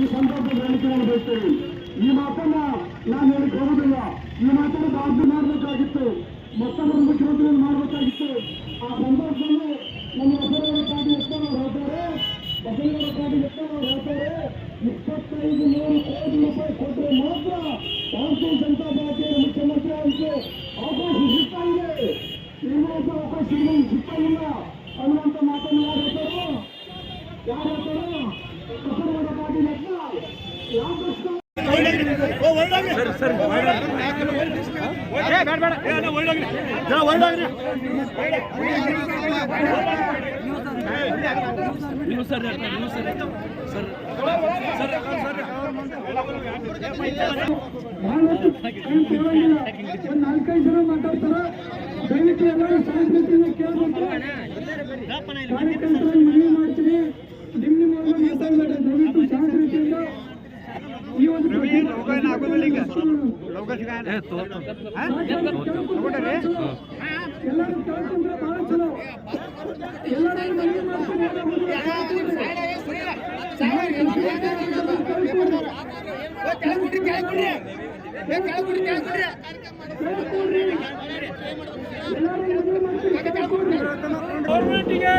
ಈ ಸಂದರ್ಭದಲ್ಲಿ ನಾನು ಬಯಸ್ತೇನೆ. ಈ ಮಾತನ್ನ ನಾನು ಹೇಳಿಕ್ ಹೋಗುದಿಲ್ಲ ಈ ಮಾತನ್ನು ಬಾಧ್ಯ ಮಾಡಬೇಕಾಗಿತ್ತು. ಮತ್ತೊಬ್ಬರು ಮುಖ್ಯಮಂತ್ರಿಯನ್ನು ಮಾಡಬೇಕಾಗಿತ್ತು. ಆ ಸಂದರ್ಭದಲ್ಲಿ ನಮ್ಮ ಬಸವರ ಕಾಡಿ ಎಷ್ಟವರು ಹೇಳ್ತಾರೆ ಬಸವರ ಕಾಡಿ ಎಷ್ಟವರು ಹೇಳ್ತಾರೆ ಇಪ್ಪತ್ತೈದು ನೂರು ಕೋಟಿ ರೂಪಾಯಿ ಕೊಟ್ಟರೆ ಮಾತ್ರ ಭಾರತೀಯ ಜನತಾ ಪಾರ್ಟಿಯ ಮುಖ್ಯಮಂತ್ರಿ ಅವರಿಗೆ ಅವಕಾಶ ಸಿಗ್ತಾ ಇದೆ. ನಾಲ್ಕೈದು ಜನ ಮಾತಾಡ್ತಾರ. ದಯವಿಟ್ಟು ಎಲ್ಲರೂ ಸಂಸ್ಕೃತಿಯಿಂದ ಕೇಳಬೇಕು. ಕಾರ್ಯಕರ್ತರಲ್ಲಿ ಗೌರ್ಮೆಂಟಿಗೆ.